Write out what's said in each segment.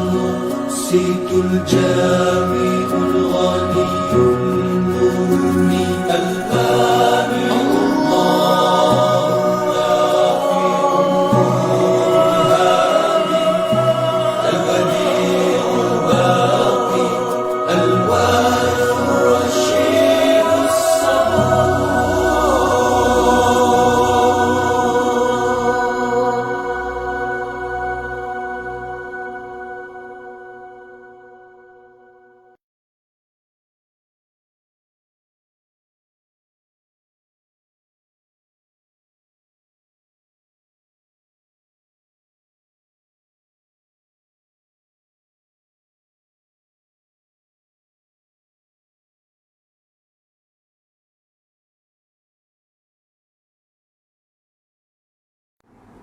المقسط الجامع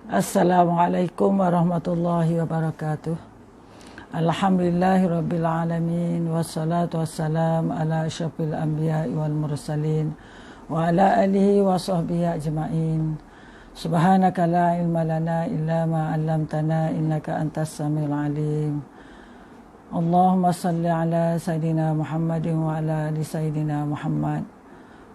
Assalamualaikum warahmatullahi wabarakatuh. Alhamdulillahi rabbil alamin wassalatu wassalam ala asyrafil anbiya'i wal mursalin wa ala alihi wa sahbihi ajma'in. Subhanaka la ilma lana illa ma 'allamtana innaka antas samiul alim. Allahumma salli ala sayidina Muhammadin wa ala ali sayidina Muhammad.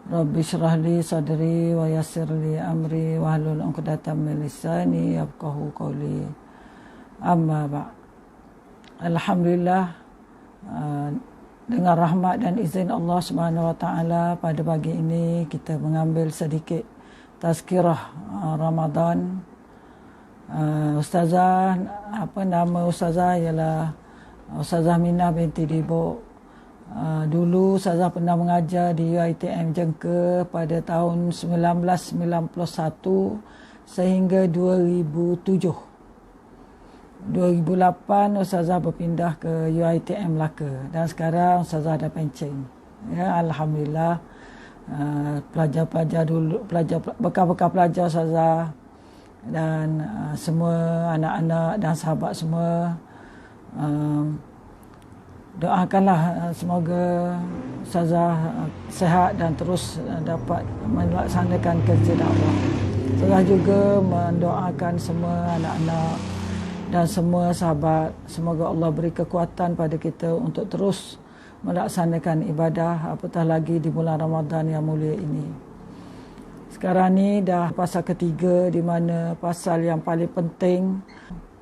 Rabbi syrah li sadri wa yassir li amri wa halul uqdatan min lisani yafqahu qawli. Amma ba. Alhamdulillah uh, dengan rahmat dan izin Allah Subhanahu wa taala pada pagi ini kita mengambil sedikit tazkirah uh, Ramadan. Uh, ustazah apa nama ustazah ialah Ustazah Minah binti Dibo Uh, dulu saya pernah mengajar di UiTM Jengke pada tahun 1991 sehingga 2007. 2008 Ustazah berpindah ke UiTM Melaka dan sekarang Ustazah ada pencen. Ya, Alhamdulillah uh, pelajar-pelajar dulu, pelajar bekas-bekas pelajar Ustazah dan uh, semua anak-anak dan sahabat semua uh, doakanlah uh, semoga Ustazah uh, sehat dan terus uh, dapat melaksanakan kerja dakwah. Ustazah juga mendoakan semua anak-anak dan semua sahabat semoga Allah beri kekuatan pada kita untuk terus melaksanakan ibadah apatah lagi di bulan Ramadan yang mulia ini. Sekarang ni dah pasal ketiga di mana pasal yang paling penting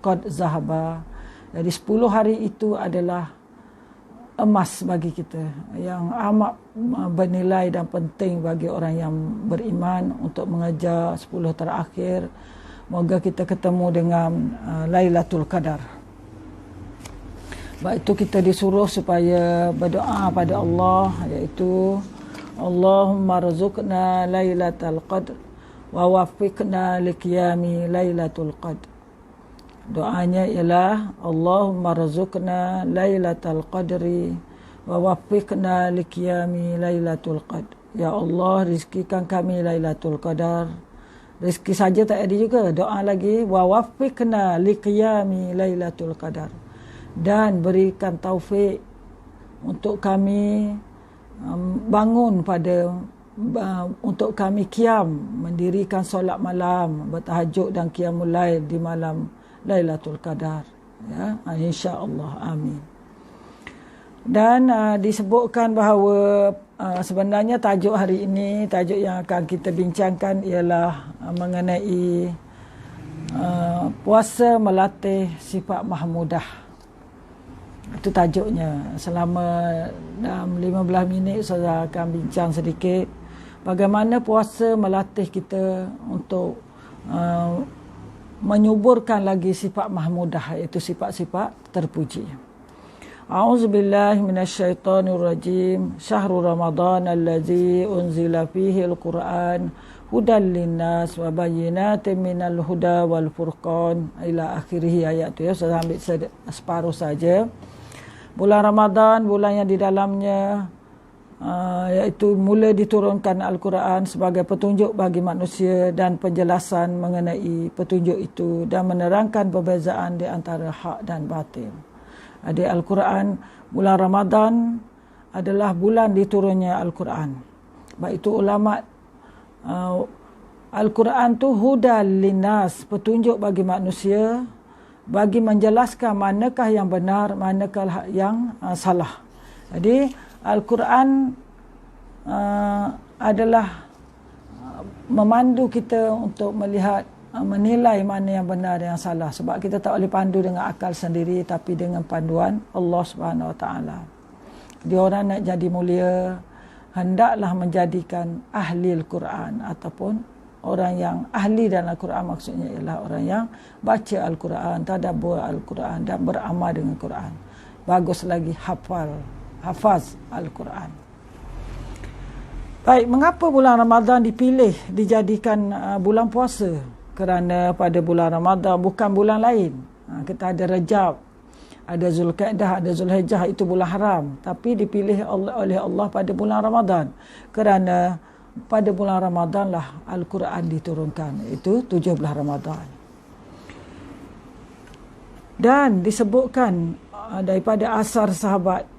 Qad Zahaba. Jadi 10 hari itu adalah emas bagi kita yang amat bernilai dan penting bagi orang yang beriman untuk mengejar 10 terakhir. Moga kita ketemu dengan uh, Lailatul Qadar. Sebab itu kita disuruh supaya berdoa pada Allah iaitu Allahumma rzuqna Lailatul Qadr wa waffiqna liqiyami Lailatul Qadr Doanya ialah Allahumma razukna lailatul qadri wa waffiqna liqiyami lailatul qadr. Ya Allah rizkikan kami lailatul qadar. Rizki saja tak ada juga. Doa lagi wa waffiqna liqiyami lailatul qadar. Dan berikan taufik untuk kami um, bangun pada uh, untuk kami kiam mendirikan solat malam bertahajud dan qiyamul lail di malam Lailatul Qadar. Ya insyaallah amin. Dan uh, disebutkan bahawa uh, sebenarnya tajuk hari ini tajuk yang akan kita bincangkan ialah uh, mengenai uh, puasa melatih sifat mahmudah. Itu tajuknya. Selama dalam 15 minit saya akan bincang sedikit bagaimana puasa melatih kita untuk uh, menyuburkan lagi sifat mahmudah iaitu sifat-sifat terpuji. A'udzubillahi minasyaitonirrajim. Syahrul Ramadan allazi unzila fihi al-Quran hudan linnas wa bayyinatin minal huda wal furqan ila akhirih ayat tu ya saya ambil separuh saja. Bulan Ramadan bulan yang di dalamnya uh, iaitu mula diturunkan Al-Quran sebagai petunjuk bagi manusia dan penjelasan mengenai petunjuk itu dan menerangkan perbezaan di antara hak dan batin. Di Al-Quran, bulan Ramadan adalah bulan diturunnya Al-Quran. Baik itu ulama uh, Al-Quran tu hudal linas, petunjuk bagi manusia bagi menjelaskan manakah yang benar, manakah yang uh, salah. Jadi Al-Quran uh, adalah uh, memandu kita untuk melihat uh, menilai mana yang benar dan yang salah sebab kita tak boleh pandu dengan akal sendiri tapi dengan panduan Allah Subhanahu Wa Taala. Dia orang nak jadi mulia hendaklah menjadikan ahli Al-Quran ataupun orang yang ahli dalam Al-Quran maksudnya ialah orang yang baca Al-Quran, tadabbur Al-Quran dan beramal dengan Quran. Bagus lagi hafal, hafaz Al-Quran. Baik, mengapa bulan Ramadan dipilih dijadikan uh, bulan puasa? Kerana pada bulan Ramadan bukan bulan lain. Uh, kita ada Rejab, ada Zulkaidah, ada Zulhijjah itu bulan haram, tapi dipilih oleh Allah pada bulan Ramadan. Kerana pada bulan Ramadan lah Al-Quran diturunkan. Itu 17 Ramadan. Dan disebutkan uh, daripada asar sahabat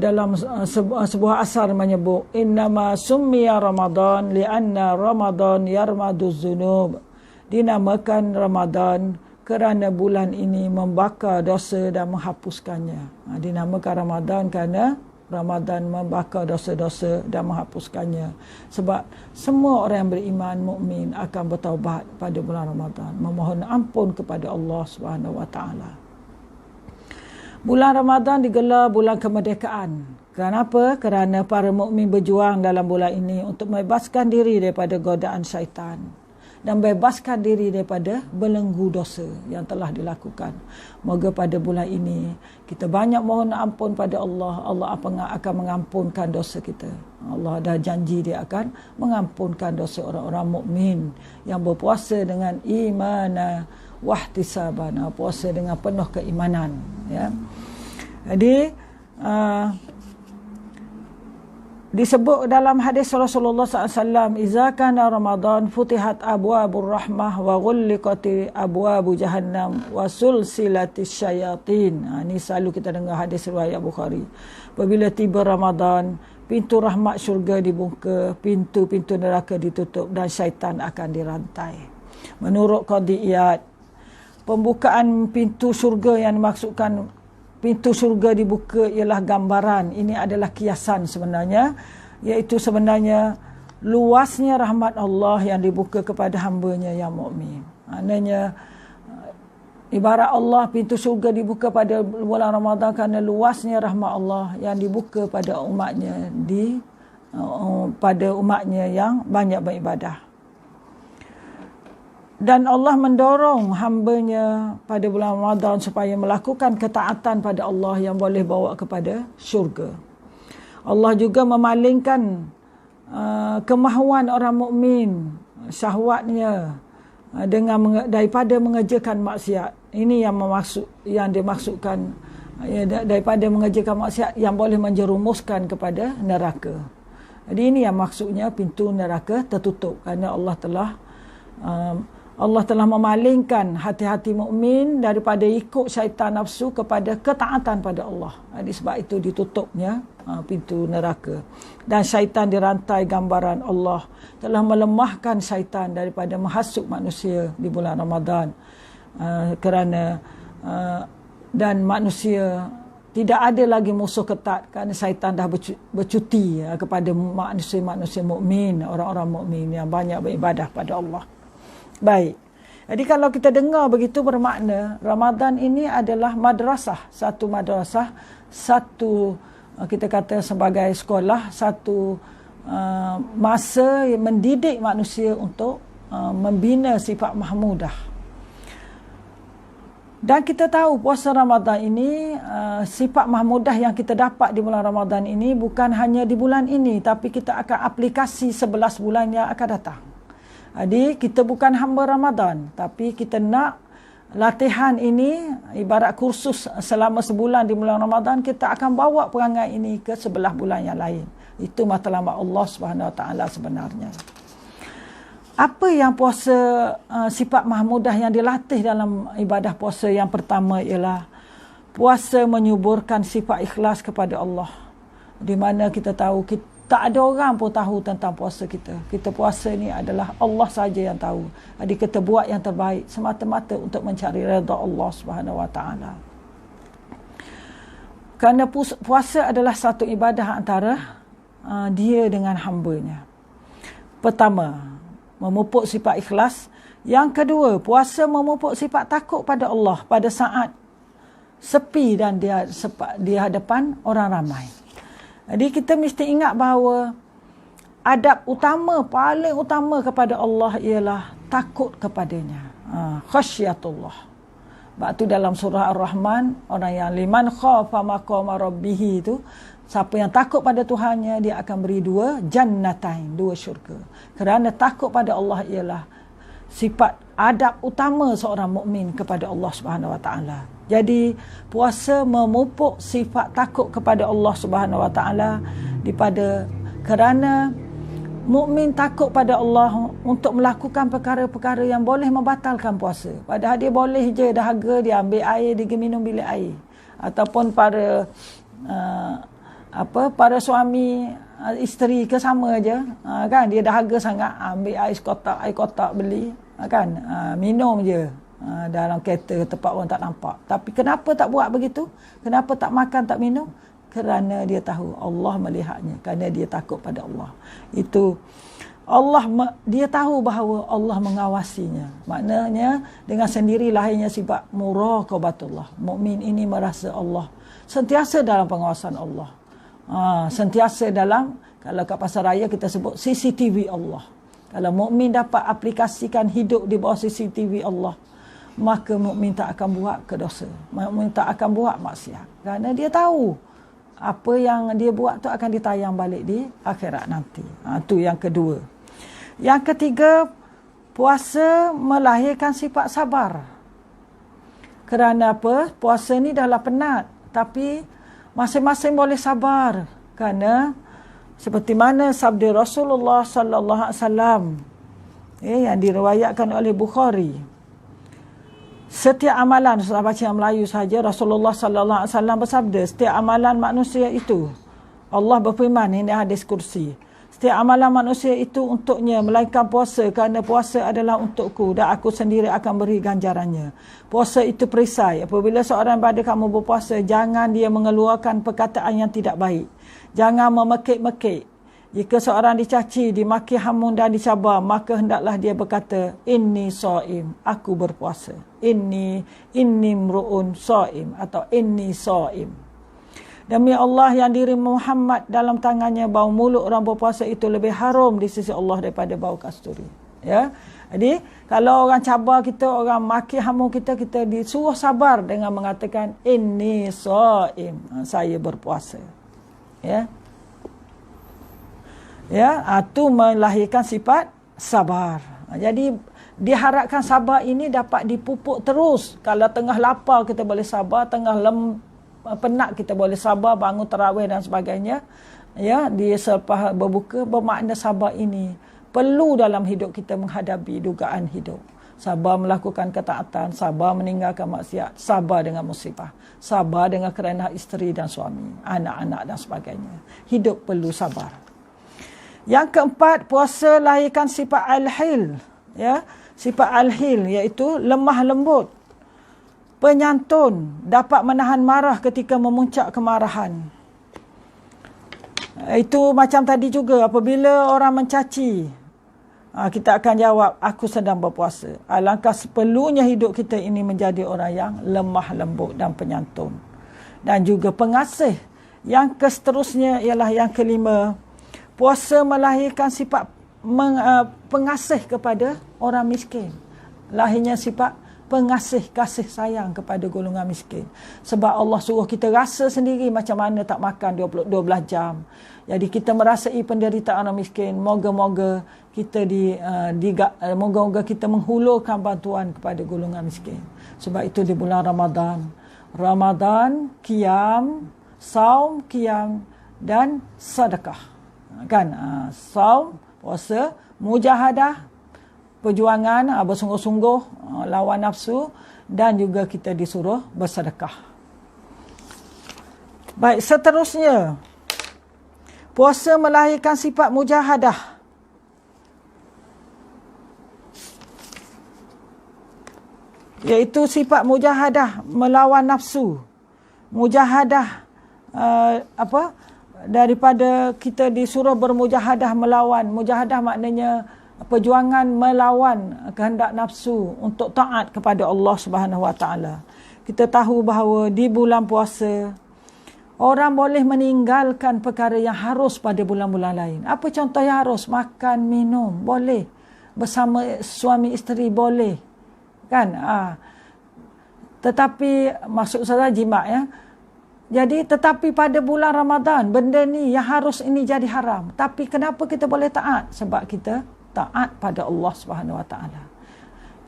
dalam uh, sebuah asar menyebut innama summiya Ramadan lianna Ramadan yarmadu zunub dinamakan Ramadan kerana bulan ini membakar dosa dan menghapuskannya. Dinamakan Ramadan kerana Ramadan membakar dosa-dosa dan menghapuskannya. Sebab semua orang yang beriman mukmin akan bertaubat pada bulan Ramadan, memohon ampun kepada Allah Subhanahu Wa Taala. Bulan Ramadan digelar bulan kemerdekaan. Kenapa? Kerana para mukmin berjuang dalam bulan ini untuk membebaskan diri daripada godaan syaitan dan bebaskan diri daripada belenggu dosa yang telah dilakukan. Moga pada bulan ini kita banyak mohon ampun pada Allah. Allah akan mengampunkan dosa kita. Allah dah janji dia akan mengampunkan dosa orang-orang mukmin yang berpuasa dengan iman wahtisabana, puasa dengan penuh keimanan, ya. Jadi uh, disebut dalam hadis Rasulullah SAW iza kana Ramadan futihat abwabur rahmah wa ghulliqati abwabu jahannam wa sulsilatis syayatin. Ha, ini selalu kita dengar hadis riwayat Bukhari. Apabila tiba Ramadan pintu rahmat syurga dibuka pintu-pintu neraka ditutup dan syaitan akan dirantai. Menurut qadiyat pembukaan pintu syurga yang dimaksudkan pintu syurga dibuka ialah gambaran. Ini adalah kiasan sebenarnya iaitu sebenarnya luasnya rahmat Allah yang dibuka kepada hambanya yang mukmin. Maknanya ibarat Allah pintu syurga dibuka pada bulan Ramadan kerana luasnya rahmat Allah yang dibuka pada umatnya di uh, pada umatnya yang banyak beribadah dan Allah mendorong hambanya pada bulan Ramadan supaya melakukan ketaatan pada Allah yang boleh bawa kepada syurga. Allah juga memalingkan uh, kemahuan orang mukmin syahwatnya uh, dengan daripada mengerjakan maksiat. Ini yang memaksud yang dimaksudkan uh, daripada mengerjakan maksiat yang boleh menjerumuskan kepada neraka. Jadi ini yang maksudnya pintu neraka tertutup kerana Allah telah uh, Allah telah memalingkan hati-hati mukmin daripada ikut syaitan nafsu kepada ketaatan pada Allah. Jadi sebab itu ditutupnya ha, pintu neraka. Dan syaitan dirantai gambaran Allah telah melemahkan syaitan daripada menghasut manusia di bulan Ramadan. Ha, kerana ha, dan manusia tidak ada lagi musuh ketat kerana syaitan dah bercuti kepada manusia-manusia mukmin, orang-orang mukmin yang banyak beribadah pada Allah. Baik. Jadi kalau kita dengar begitu bermakna Ramadan ini adalah madrasah, satu madrasah, satu uh, kita kata sebagai sekolah, satu uh, masa yang mendidik manusia untuk uh, membina sifat mahmudah. Dan kita tahu puasa Ramadan ini uh, sifat mahmudah yang kita dapat di bulan Ramadan ini bukan hanya di bulan ini tapi kita akan aplikasi 11 bulan yang akan datang. Jadi kita bukan hamba Ramadan tapi kita nak latihan ini ibarat kursus selama sebulan di bulan Ramadan kita akan bawa perangai ini ke sebelah bulan yang lain. Itu matlamat Allah Subhanahu Wa Taala sebenarnya. Apa yang puasa uh, sifat mahmudah yang dilatih dalam ibadah puasa yang pertama ialah puasa menyuburkan sifat ikhlas kepada Allah. Di mana kita tahu kita Tak ada orang pun tahu tentang puasa kita. Kita puasa ni adalah Allah saja yang tahu. Jadi kita buat yang terbaik semata-mata untuk mencari redha Allah Subhanahu Wa Taala. Kerana puasa adalah satu ibadah antara uh, dia dengan hambanya. Pertama, memupuk sifat ikhlas. Yang kedua, puasa memupuk sifat takut pada Allah pada saat sepi dan dia di hadapan orang ramai. Jadi kita mesti ingat bahawa adab utama, paling utama kepada Allah ialah takut kepadanya. Ha, khasyatullah. Sebab tu dalam surah Ar-Rahman, orang yang liman khafa maqama rabbih itu, siapa yang takut pada Tuhannya, dia akan beri dua jannatain, dua syurga. Kerana takut pada Allah ialah sifat adab utama seorang mukmin kepada Allah Subhanahu Wa Taala. Jadi puasa memupuk sifat takut kepada Allah Subhanahu Wa Taala daripada kerana mukmin takut pada Allah untuk melakukan perkara-perkara yang boleh membatalkan puasa. Padahal dia boleh je dahaga dia ambil air dia minum bilik air ataupun para uh, apa para suami uh, isteri ke sama aja uh, kan dia dahaga sangat ambil air kotak air kotak beli kan uh, minum je Ha, dalam kereta tempat orang tak nampak. Tapi kenapa tak buat begitu? Kenapa tak makan, tak minum? Kerana dia tahu Allah melihatnya. Kerana dia takut pada Allah. Itu Allah dia tahu bahawa Allah mengawasinya. Maknanya dengan sendiri lahirnya sifat muraqabatullah. Mukmin ini merasa Allah sentiasa dalam pengawasan Allah. Ha, sentiasa dalam kalau kat pasar raya kita sebut CCTV Allah. Kalau mukmin dapat aplikasikan hidup di bawah CCTV Allah, maka mukmin tak akan buat kedosa. Mukmin tak akan buat maksiat. Kerana dia tahu apa yang dia buat tu akan ditayang balik di akhirat nanti. Ha, tu yang kedua. Yang ketiga, puasa melahirkan sifat sabar. Kerana apa? Puasa ni dah lah penat. Tapi masing-masing boleh sabar. Kerana seperti mana sabda Rasulullah sallallahu alaihi wasallam eh, yang diriwayatkan oleh Bukhari. Setiap amalan saya baca yang Melayu saja Rasulullah sallallahu alaihi wasallam bersabda setiap amalan manusia itu Allah berfirman ini hadis kursi setiap amalan manusia itu untuknya melainkan puasa. Kerana puasa adalah untukku dan aku sendiri akan beri ganjarannya. Puasa itu perisai. Apabila seorang pada kamu berpuasa jangan dia mengeluarkan perkataan yang tidak baik. Jangan memekik-mekik. Jika seorang dicaci, dimaki hamun dan dicabar, maka hendaklah dia berkata, Inni so'im, aku berpuasa. Inni, inni mru'un so'im atau inni so'im. Demi Allah yang diri Muhammad dalam tangannya, bau mulut orang berpuasa itu lebih harum di sisi Allah daripada bau kasturi. Ya, Jadi, kalau orang cabar kita, orang maki hamun kita, kita disuruh sabar dengan mengatakan, Inni so'im, saya berpuasa. Ya, ya? Itu ha, melahirkan sifat sabar. Ha, jadi diharapkan sabar ini dapat dipupuk terus. Kalau tengah lapar kita boleh sabar. Tengah lem penat kita boleh sabar bangun tarawih dan sebagainya ya di selepas berbuka bermakna sabar ini perlu dalam hidup kita menghadapi dugaan hidup sabar melakukan ketaatan sabar meninggalkan maksiat sabar dengan musibah sabar dengan kerana isteri dan suami anak-anak dan sebagainya hidup perlu sabar yang keempat, puasa lahirkan sifat al-hil. Ya, sifat al-hil iaitu lemah lembut. Penyantun dapat menahan marah ketika memuncak kemarahan. Itu macam tadi juga apabila orang mencaci, ha, kita akan jawab, aku sedang berpuasa. Alangkah seperlunya hidup kita ini menjadi orang yang lemah lembut dan penyantun. Dan juga pengasih. Yang keseterusnya ialah yang kelima, puasa melahirkan sifat uh, pengasih kepada orang miskin. Lahirnya sifat pengasih kasih sayang kepada golongan miskin. Sebab Allah suruh kita rasa sendiri macam mana tak makan 20, 12 jam. Jadi kita merasai penderitaan orang miskin. Moga-moga kita di, uh, di uh, moga-moga kita menghulurkan bantuan kepada golongan miskin. Sebab itu di bulan Ramadan. Ramadan, kiam, saum, kiam dan sedekah kan uh, saum puasa mujahadah perjuangan uh, bersungguh-sungguh uh, lawan nafsu dan juga kita disuruh bersedekah baik seterusnya Puasa melahirkan sifat mujahadah. Iaitu sifat mujahadah melawan nafsu. Mujahadah uh, apa? Daripada kita disuruh bermujahadah melawan. Mujahadah maknanya perjuangan melawan kehendak nafsu untuk taat kepada Allah Subhanahu Wa Taala. Kita tahu bahawa di bulan puasa Orang boleh meninggalkan perkara yang harus pada bulan-bulan lain. Apa contoh yang harus? Makan, minum. Boleh. Bersama suami isteri boleh. Kan? Ha. Tetapi, maksud saya jimat ya. Jadi, tetapi pada bulan Ramadan, benda ni yang harus ini jadi haram. Tapi kenapa kita boleh taat? Sebab kita taat pada Allah Subhanahu Wa Taala.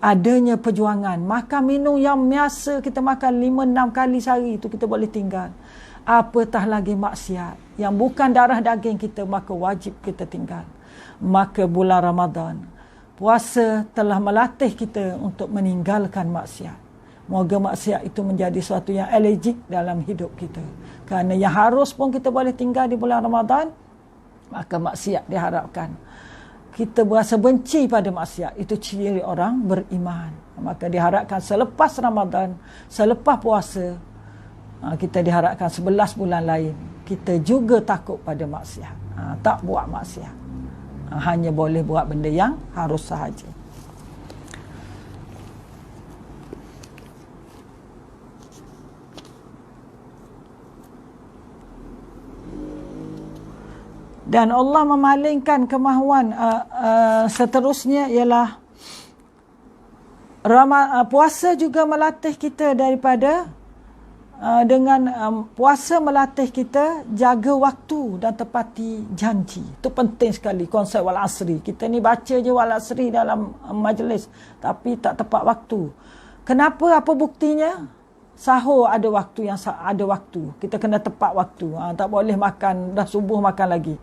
Adanya perjuangan. Makan minum yang biasa kita makan 5-6 kali sehari itu kita boleh tinggal apatah lagi maksiat yang bukan darah daging kita maka wajib kita tinggal maka bulan Ramadan puasa telah melatih kita untuk meninggalkan maksiat moga maksiat itu menjadi sesuatu yang allergic dalam hidup kita kerana yang harus pun kita boleh tinggal di bulan Ramadan maka maksiat diharapkan kita berasa benci pada maksiat. Itu ciri orang beriman. Maka diharapkan selepas Ramadan selepas puasa Ha, kita diharapkan 11 bulan lain kita juga takut pada maksiat. Ha, tak buat maksiat. Ha, hanya boleh buat benda yang harus sahaja dan Allah memalingkan kemahuan uh, uh, seterusnya ialah Rama, uh, puasa juga melatih kita daripada Uh, dengan um, puasa melatih kita jaga waktu dan tepati janji. Itu penting sekali konsep wal asri. Kita ni baca je wal asri dalam um, majlis tapi tak tepat waktu. Kenapa? Apa buktinya? Sahur ada waktu yang ada waktu. Kita kena tepat waktu. Ha, tak boleh makan dah subuh makan lagi.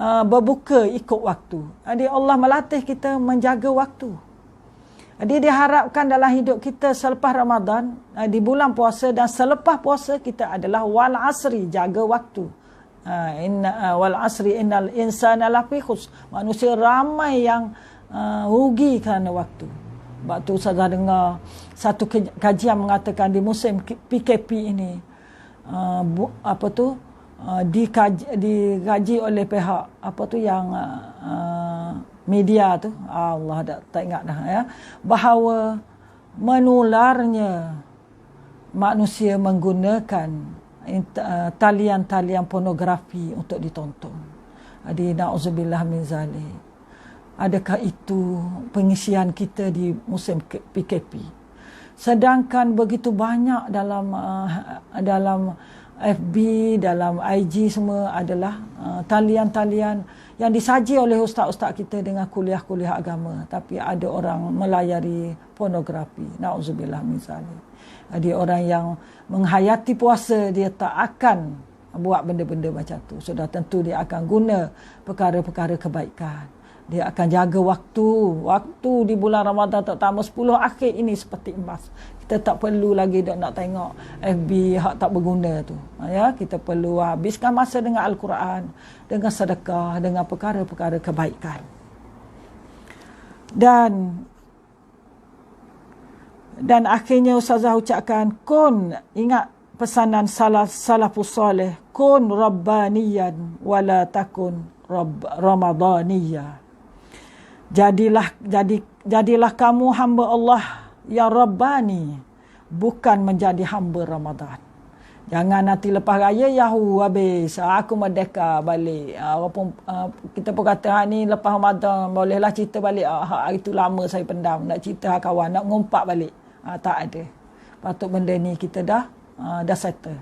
Uh, berbuka ikut waktu. Jadi Allah melatih kita menjaga waktu. Dia diharapkan dalam hidup kita selepas Ramadan, eh, di bulan puasa dan selepas puasa kita adalah wal asri, jaga waktu. Eh, inna eh, wal asri innal insana lafi. Manusia ramai yang uh, rugi kerana waktu. Waktu saya dengar satu kajian mengatakan di musim PKP ini uh, bu, apa tu uh, dikaji, dikaji oleh pihak apa tu yang uh, media tu Allah dah tak ingat dah ya bahawa menularnya manusia menggunakan uh, talian-talian pornografi untuk ditonton. Adi nauzubillah min zalik. Adakah itu pengisian kita di musim PKP? Sedangkan begitu banyak dalam uh, dalam FB, dalam IG semua adalah uh, talian-talian yang disaji oleh ustaz-ustaz kita dengan kuliah-kuliah agama. Tapi ada orang melayari pornografi. Nauzubillah min zalik. Ada orang yang menghayati puasa dia tak akan buat benda-benda macam tu. Sudah tentu dia akan guna perkara-perkara kebaikan. Dia akan jaga waktu. Waktu di bulan Ramadan terutama 10 akhir ini seperti emas tak perlu lagi dok nak tengok FB hak tak berguna tu. Ya kita perlu habiskan masa dengan al-Quran dengan sedekah dengan perkara-perkara kebaikan. Dan dan akhirnya ustazah ucapkan kun ingat pesanan salah salafus salih kun rabbaniyan wala takun rabb ramadaniyah jadilah jadi jadilah kamu hamba Allah yang Rabbani bukan menjadi hamba Ramadan. Jangan nanti lepas raya Yahu habis aku merdeka balik. Ah, walaupun uh, kita pun kata ha, ni lepas Ramadan bolehlah cerita balik. Ha, hari tu lama saya pendam nak cerita kawan nak ngumpat balik. Ha, tak ada. Patut benda ni kita dah uh, dah settle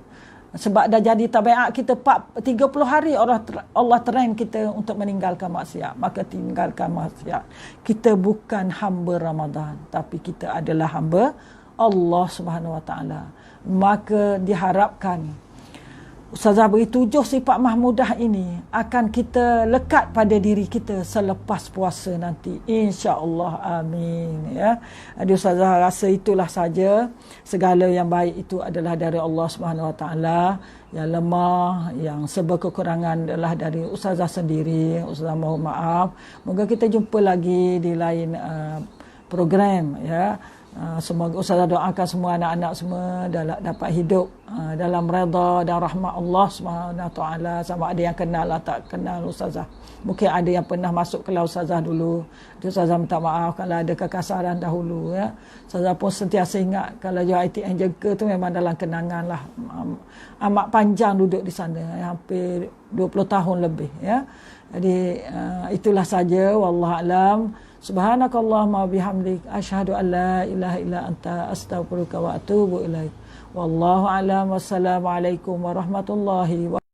sebab dah jadi tabiat kita 30 hari Allah Allah terang kita untuk meninggalkan maksiat. Maka tinggalkan maksiat. Kita bukan hamba Ramadan tapi kita adalah hamba Allah Subhanahu Wa Taala. Maka diharapkan Ustazah beri tujuh sifat mahmudah ini akan kita lekat pada diri kita selepas puasa nanti. InsyaAllah. Amin. Ya. Jadi Ustazah rasa itulah saja. Segala yang baik itu adalah dari Allah Taala. Yang lemah, yang serba kekurangan adalah dari Ustazah sendiri. Ustazah mohon maaf. Moga kita jumpa lagi di lain uh, program. Ya. Uh, semoga Ustazah doakan semua anak-anak semua dapat hidup uh, dalam redha dan rahmat Allah taala sama ada yang kenal atau tak kenal ustazah. Mungkin ada yang pernah masuk kelas ustazah dulu. Ustazah minta maaf kalau ada kekasaran dahulu ya. Ustazah pun sentiasa ingat kalau jual ITN jaga tu memang dalam kenangan lah. Amat panjang duduk di sana hampir 20 tahun lebih ya. Jadi uh, itulah saja wallahu alam. Subhanakallahumma bihamdik asyhadu an la ilaha illa anta astaghfiruka wa atubu ilaik. Wallahu a'lam wassalamu alaikum warahmatullahi wabarakatuh.